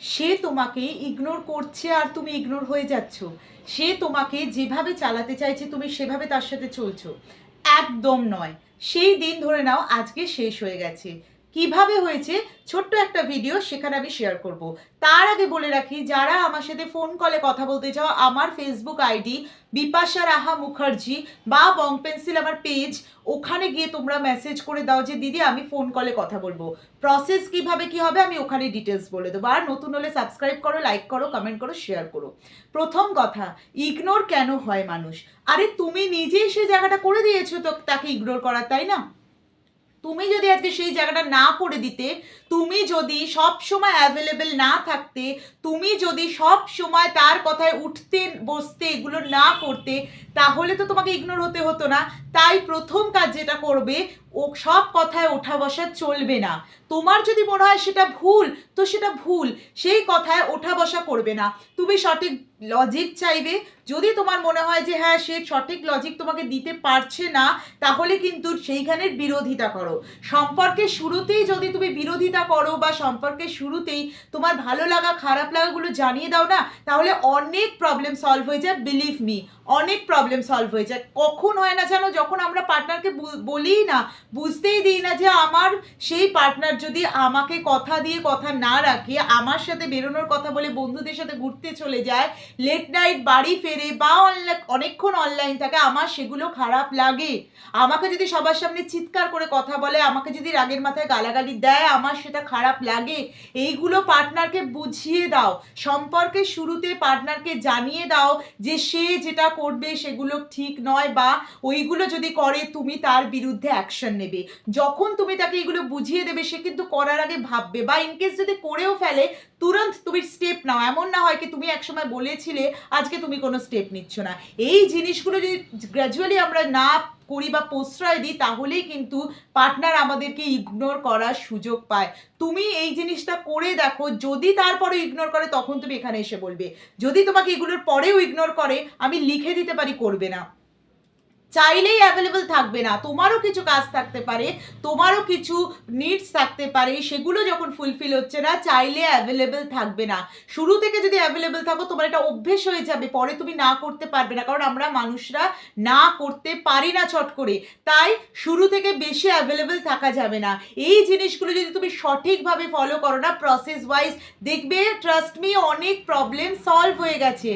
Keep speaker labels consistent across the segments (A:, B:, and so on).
A: সে তোমাকে ইগনোর করছে আর তুমি ইগনোর হয়ে যাচ্ছ। সে তোমাকে যেভাবে চালাতে চাইছে, তুমি সেভাবে তার সাথে চলছো। একদম নয়। সেই দিন ধরে নাও, আজকে শেষ হয়ে গেছে। কীভাবে হয়েছে ছোট্ট একটা ভিডিও সেখানে আমি শেয়ার করব। তার আগে বলে রাখি, যারা আমার সাথে ফোন কলে কথা বলতে চাও, আমার ফেসবুক আইডি বিপাশা রাহা মুখার্জি বা বং পেন্সিল আমার পেজ ওখানে গিয়ে তোমরা মেসেজ করে দাও যে, দিদি, আমি ফোন কলে কথা বলব। প্রসেস কীভাবে কি হবে আমি ওখানে ডিটেলস বলে দেবো। আর নতুন হলে সাবস্ক্রাইব করো লাইক করো কমেন্ট করো শেয়ার করো। প্রথম কথা ইগনোর কেন হয় মানুষ? আরে, তুমি নিজেই সে জায়গাটা করে দিয়েছ তো, তাকে ইগনোর করার তাই না? তুমি যদি আজকে সেই জায়গাটা না করে দিতে, তুমি যদি সব সময় অ্যাভেলেবেল না থাকতে, তুমি যদি সব সময় তার কথায় উঠতে, বসতে এগুলো না করতে, তাহলে তো তোমাকে ইগনোর হতে হতো না। তাই প্রথম কাজ যেটা করবে ও সব কথায় ওঠা বসা চলবে না। তোমার যদি মনে হয় সেটা ভুল, তো সেটা ভুল। সেই কথায় ওঠা বসা করবে না। তুমি সঠিক লজিক চাইবে। যদি তোমার মনে হয় যে হ্যাঁ সে সঠিক লজিক তোমাকে দিতে পারছে না, তাহলে কিন্তু সেইখানের বিরোধিতা করো। সম্পর্কের শুরুতেই যদি তুমি বিরোধিতা করো বা সম্পর্কের শুরুতেই তোমার ভালো লাগা, খারাপ লাগাগুলো জানিয়ে দাও না, তাহলে অনেক প্রবলেম সলভ হয়ে যায় বিলিভ মি অনেক প্রবলেম সলভ হয়ে যায়। কখন হয় না জানো, যখন আমরা পার্টনারকে বলিই না বুঝতেই দিই না যে আমার সেই পার্টনার যদি আমাকে কথা দিয়ে কথা না রাখে, আমার সাথে বেরোনোর কথা বলে বন্ধুদের সাথে ঘুরতে চলে যায় লেট নাইট বাড়ি ফেরে বা অনলাইন, অনেকক্ষণ অনলাইন থাকে, আমার সেগুলো খারাপ লাগে। আমাকে যদি সবার সামনে চিৎকার করে কথা বলে, আমাকে যদি রাগের মাথায় গালাগালি দেয়, আমার সেটা খারাপ লাগে। এইগুলো পার্টনারকে বুঝিয়ে দাও। সম্পর্কের শুরুতে পার্টনারকে জানিয়ে দাও যে সে যেটা করবে সেগুলো ঠিক নয় বা ওইগুলো যদি করে, তুমি তার বিরুদ্ধে অ্যাকশন নেবে। যখন তুমি তাকে এগুলো বুঝিয়ে দেবে, সে কিন্তু করার আগে ভাববে। বা ইনকেস যদি করেও ফেলে, তুরন্ত তুমি স্টেপ নাও। এমন না হয় কি তুমি একসময় বলেছিলে, আজকে তুমি কোনো স্টেপ নিচ্ছ না। এই জিনিসগুলো যদি গ্র্যাজুয়ালি আমরা না করি বা প্রশ্রয় দিই, তাহলেই কিন্তু পার্টনার আমাদেরকে ইগনোর করার সুযোগ পায়। তুমি এই জিনিসটা করে দেখো, যদি তারপরে ইগনোর করে, তখন তুমি এখানে এসে বলবে। যদি তোমাকে এগুলোর পরেও ইগনোর করে, আমি লিখে দিতে পারি, করবে না। চাইলেই অ্যাভেলেবেল থাকবে না। তোমারও কিছু কাজ থাকতে পারে, তোমারও কিছু নিডস থাকতে পারে, সেগুলো যখন ফুলফিল হচ্ছে না, চাইলে অ্যাভেলেবেল থাকবে না। শুরু থেকে যদি অ্যাভেলেবেল থাকো, তোমার এটা অভ্যেস হয়ে যাবে, পরে তুমি না করতে পারবে না, কারণ আমরা মানুষরা না করতে পারি না চট করে। তাই শুরু থেকে বেশি অ্যাভেলেবেল থাকা যাবে না। এই জিনিসগুলো যদি তুমি সঠিকভাবে ফলো করো না প্রসেস ওয়াইজ দেখবে ট্রাস্ট মি অনেক প্রবলেম সলভ হয়ে গেছে।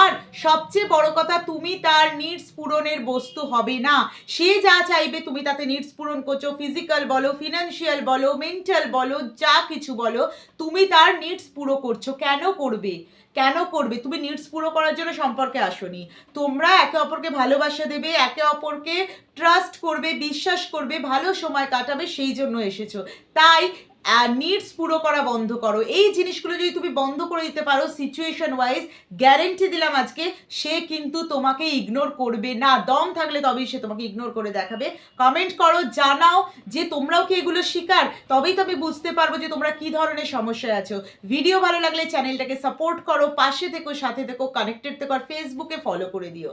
A: আর সবচেয়ে বড় কথা, তুমি তার নিডস পূরণের বস্তু হবে না। সে যা চাইবে তুমি তাতে নিডস পূরণ করছ। ফিজিক্যাল বলো ফিনান্সিয়াল বলো মেন্টাল বলো, যা কিছু বলো, তুমি তার নিডস পুরো করছ। কেন করবে? কেন করবে? তুমি নিডস পুরো করার জন্য সম্পর্কে আসনি। তোমরা একে অপরকে ভালোবাসা দেবে, একে অপরকে ট্রাস্ট করবে, বিশ্বাস করবে, ভালো সময় কাটাবে, সেই জন্য এসেছ। তাই নিডস পুরো করা বন্ধ করো। এই জিনিসগুলো যদি তুমি বন্ধ করে দিতে পারো সিচুয়েশন ওয়াইজ গ্যারেন্টি দিলাম আজকে, সে কিন্তু তোমাকে ইগনোর করবে না। দম থাকলে তবেই সে তোমাকে ইগনোর করে দেখাবে। কমেন্ট করো, জানাও যে তোমরাও কি এগুলো শিকার? তবেই তো আমি বুঝতে পারব যে তোমরা কি ধরনের সমস্যায় আছো। ভিডিও ভালো লাগলে চ্যানেলটাকে সাপোর্ট করো, পাশে থেকো, সাথে থেকো কানেক্টেড থেকো, আর ফেসবুকে ফলো করে দিও।